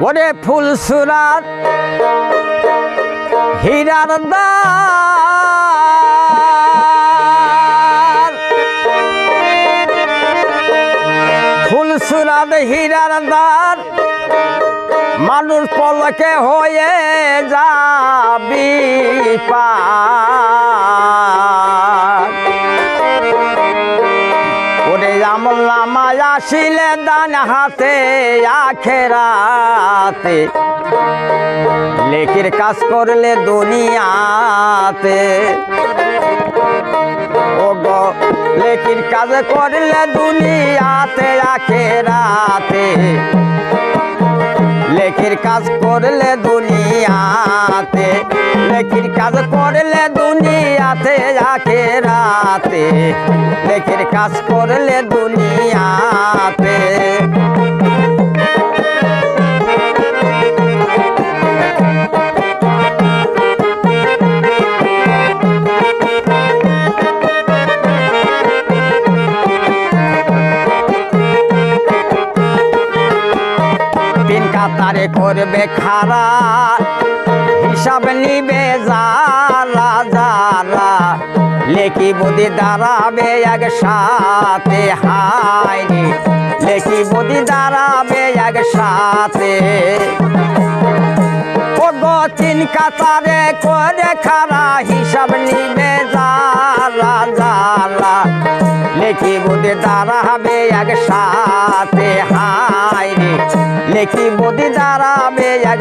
ওরে ফুল সুরাত হীরার ফুল সুরাত হীরার দ্বার মানুষ পলকে হয়ে যাবি পার শিলে দান হাতে, আখেরাতে। লেখির কাজ করলে দুনিয়াতে। ও গো লেখির কাজ করলে দুনিয়াতে, আখেরাতে। লেখির কাজ করলে দুনিয়াতে। লেখির কাজ করলে রাতে কাজ করলে দুনিয়াতে। কাতারে করবে খারা হিসাব নিবে যারা লেখি বুদ্ধি দাঁড়াবে এক সাথে হাইনি লেখি বুদ্ধি দাঁড়াবে এক সাথে তিন কাতারে করে খারা হিসাব নিবে যারা যারা লেখি বুদ্ধি দাঁড়াবে এক সাথে হাইনি লেখি বুদ্ধি দাঁড়াবে এক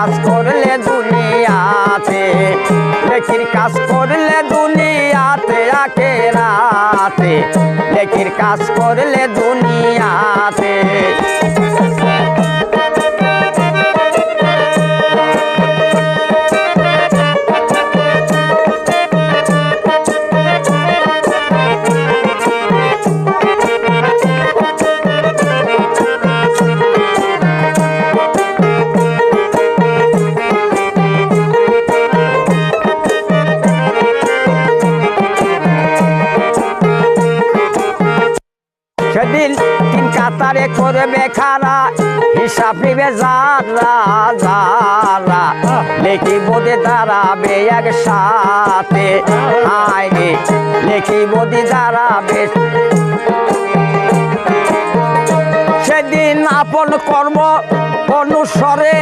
কাজ করলে দুনিয়াতে লেখির কাজ করলে দুনিয়াতে আকে রাতে লেখির কাজ করলে দুনিয়াতে। কাতারে করবে খারা হিসাব নিবে যারা যারা লেখি বোধে দাঁড়াবে এক সাথে আয়নি লেখি বোধে দাঁড়াবে। সেদিন আপন কর্ম অনুসরে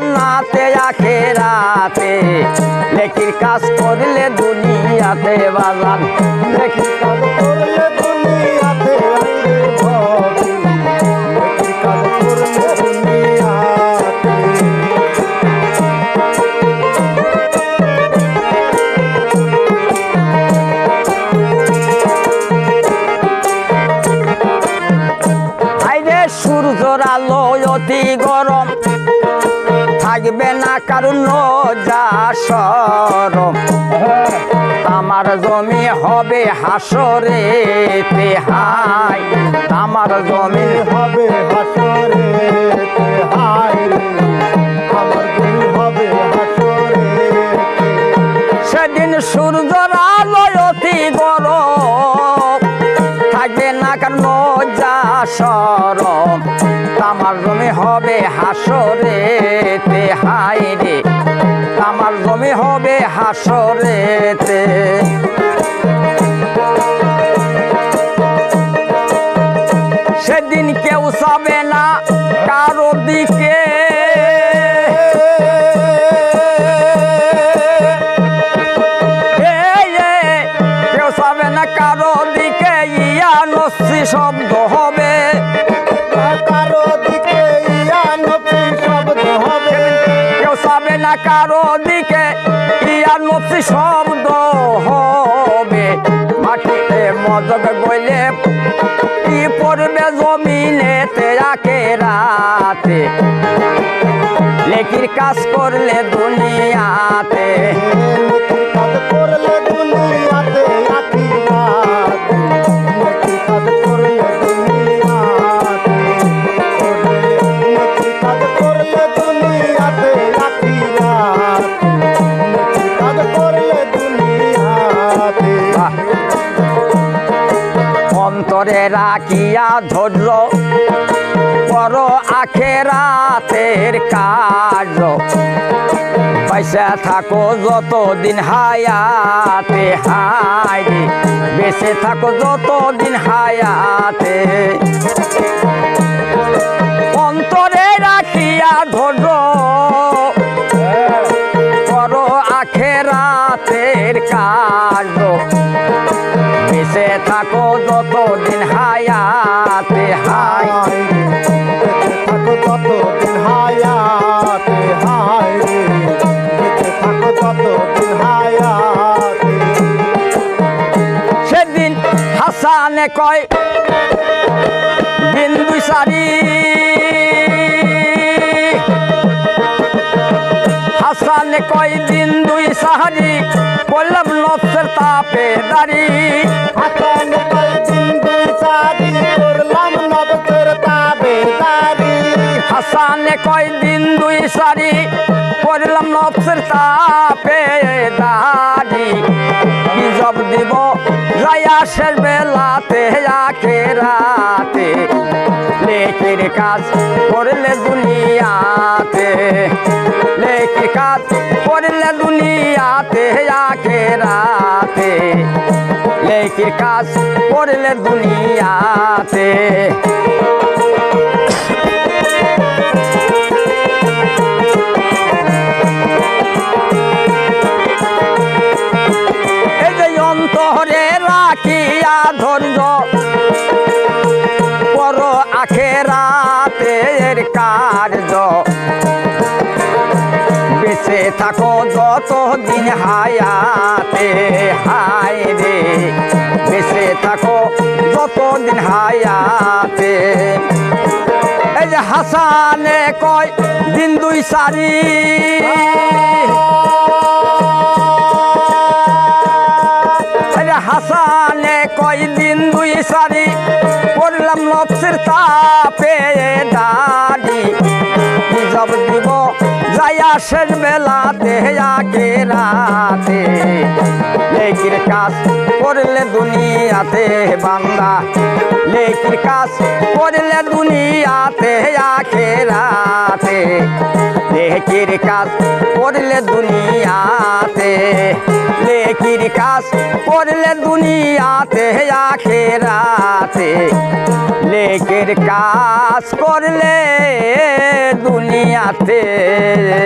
জান্নাতে আখেরাতে লেখির কাজ করলে দুনিয়াতে বাজান লেখির কাজ করলে থাকবে না কারণ যা সরম আমার জমি হবে হাসরে হাই আমার জমি হবে হাসরে হাসরে সেদিন সূর্যর হাসরেতে সেদিন কেউ যাবে না কারও দিকে। কেউ যাবে না কারও দিকে ইয়া নস্যি শব্দ হবে। কারও দিকে ইয়া নবী শব্দ হবে। কেউ যাবে না কারও শব্দ হবে মাটিতে মদক গলে কি পড়বে জমিনেতে তেরাকে রাতে? লেকির কাজ করলে দুনিয়াতে অন্তরে রাখিয়া ধৈর্য পর আখেরাতের কার্য পয়সা থাকো যতদিন হায়াতে হাইরে বেঁচে থাকো যতদিন হায়াতে। অন্তরে রাখিয়া ধৈর্য হায়াতে হাই বেঁচে থাকো ততদিন হায়াতে হায় বেঁচে থাকো ততদিন হায়াতে। সেদিন হাসানে কয় বিন্দু সারি। হাসানে কয় হাসানে কয় দিন দুই সারি পড়লাম নফসের তাপে দাঁড়ি কি জব দিব যাইয়া শেষ বেলাতে আখে রাতে। লেখির কাজ করলে দুনিয়াতে, লেখির কাজ করলে দুনিয়াতে আখে রাতে। লেখির কাজ করলে দুনিয়াতে। দিন হায়াতে, হায় রে। বেঁচে থাকো যতদিন হায়াতে। এই যে হাসানে কয়, দিন দুই সারি। শেষ বেলাতে আগে রাতে। লেকির কাজ করলে দুনিয়াতে বান্দা। লেকির কাজ করলে দুনিয়াতে আখে রাতে। লেকির কাজ করলে দুনিয়াতে। লেকির কাজ করলে দুনিয়াতে আখে রাতে। লেকির কাজ করলে দুনিয়াতে।